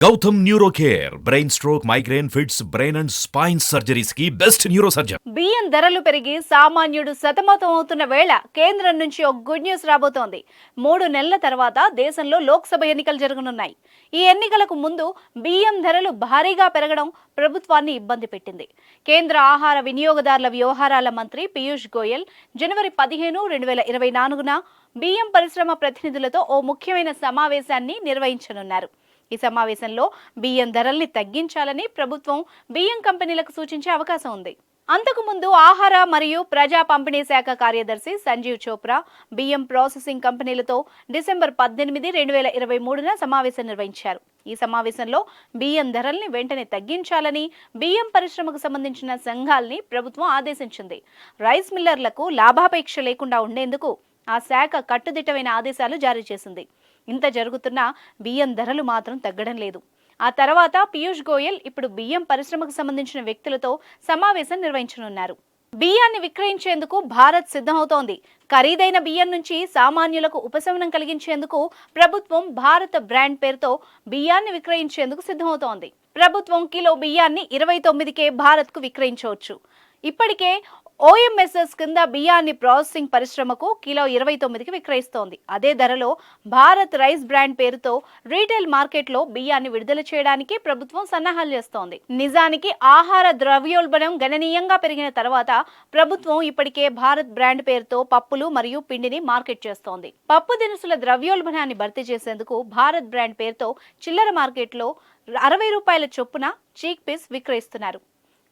Gautam neuro care brain stroke migraine fits brain and spine సర్జరీస్కి best neuro surgeon బియ్యం ధరలు పెరిగి సామాన్యుడు సతమతం అవుతున్న వేళ కేంద్రం నుంచి ఒక గుడ్ న్యూస్ రాబోతోంది. మూడు నెలల తర్వాత దేశంలో లోక్సభ ఎన్నికలు జరగనున్నాయి. ఈ ఎన్నికలకు ముందు బియ్యం ధరలు భారీగా పెరగడం ప్రభుత్వాన్ని ఇబ్బంది పెట్టింది. కేంద్ర ఆహార వినియోగదారుల వ్యవహారాల మంత్రి పీయూష్ గోయల్ జనవరి పదిహేను రెండు వేల ఇరవై నాలుగున బియ్యం పరిశ్రమ ప్రతినిధులతో ఓ ముఖ్యమైన సమావేశాన్ని నిర్వహించనున్నారు. ఈ సమావేశంలో బియ్యం ధరల్ని తగ్గించాలని ప్రభుత్వం బియ్యం కంపెనీలకు సూచించే అవకాశం ఉంది. అంతకుముందు ఆహార మరియు ప్రజా పంపిణీ శాఖ కార్యదర్శి సంజీవ్ చోప్రా బియ్యం ప్రాసెసింగ్ కంపెనీలతో డిసెంబర్ పద్దెనిమిది రెండు వేల ఇరవై మూడున సమావేశం నిర్వహించారు. ఈ సమావేశంలో బియ్యం ధరల్ని వెంటనే తగ్గించాలని బియ్యం పరిశ్రమకు సంబంధించిన సంఘాల్ని ప్రభుత్వం ఆదేశించింది. రైస్ మిల్లర్లకు లాభాపేక్ష లేకుండా ఉండేందుకు ఆ శాఖ కట్టుదిట్టమైన ఆదేశాలు జారీ చేసింది. ఇంత జరుగుతున్నా బియ్యం ధరలు మాత్రం తగ్గడం లేదు. ఆ తర్వాత పీయూష్ గోయల్ ఇప్పుడు బియ్యం పరిశ్రమకు సంబంధించిన వ్యక్తులతో సమావేశం నిర్వహించనున్నారు. బియ్యాన్ని విక్రయించేందుకు భారత్ సిద్ధమవుతోంది. ఖరీదైన బియ్యం నుంచి సామాన్యులకు ఉపశమనం కలిగించేందుకు ప్రభుత్వం భారత బ్రాండ్ పేరుతో బియ్యాన్ని విక్రయించేందుకు సిద్ధమవుతోంది. ప్రభుత్వం కిలో బియ్యాన్ని ఇరవై తొమ్మిదికే భారత్కు విక్రయించవచ్చు. ఇప్పటికే ఓఎంఎస్ఎస్ కింద బియ్యాన్ని ప్రాసెసింగ్ పరిశ్రమకు కిలో ఇరవై తొమ్మిదికి విక్రయిస్తోంది. అదే ధరలో భారత్ రైస్ బ్రాండ్ పేరుతో రీటైల్ మార్కెట్లో బియ్యాన్ని విడుదల చేయడానికి ప్రభుత్వం సన్నాహాలు చేస్తోంది. నిజానికి ఆహార ద్రవ్యోల్బణం గణనీయంగా పెరిగిన తర్వాత ప్రభుత్వం ఇప్పటికే భారత్ బ్రాండ్ పేరుతో పప్పులు మరియు పిండిని మార్కెట్ చేస్తోంది. పప్పు దినుసుల ద్రవ్యోల్బణాన్ని భర్తీ చేసేందుకు భారత్ బ్రాండ్ పేరుతో చిల్లర మార్కెట్లో అరవై రూపాయల చొప్పున చీక్ పీస్ విక్రయిస్తున్నారు.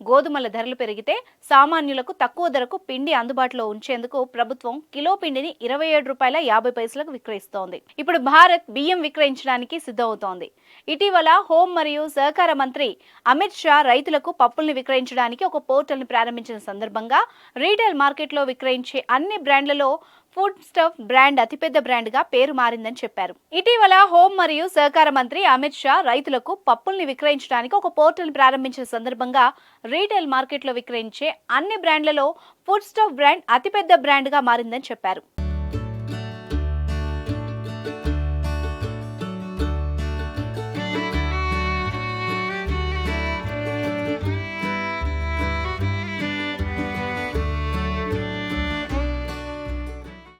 గోధుమల ధరలు పెరిగితే సామాన్యులకు తక్కువ ధరకు పిండి అందుబాటులో ఉంచేందుకు ప్రభుత్వం కిలో పిండిని ఇరవై ఏడు రూపాయల యాభై పైసలకు విక్రయిస్తోంది. ఇప్పుడు భారత్ బియ్యం విక్రయించడానికి సిద్ధమవుతోంది. ఇటీవల హోం మరియు సహకార మంత్రి అమిత్ షా రైతులకు పప్పుల్ని విక్రయించడానికి ఒక పోర్టల్ని ప్రారంభించిన సందర్భంగా రీటైల్ మార్కెట్లో విక్రయించే అన్ని బ్రాండ్లలో ఫుడ్ స్టఫ్ బ్రాండ్ అతిపెద్ద బ్రాండ్గా పేరు మారిందని చెప్పారు. ఇటీవల హోం మరియు సహకార మంత్రి అమిత్ షా రైతులకు పప్పుల్ని విక్రయించడానికి ఒక పోర్టల్ ప్రారంభించిన సందర్భంగా రీటైల్ మార్కెట్లో విక్రయించే అన్ని బ్రాండ్లలో ఫుడ్ స్టఫ్ బ్రాండ్ అతిపెద్ద బ్రాండ్గా మారిందని చెప్పారు.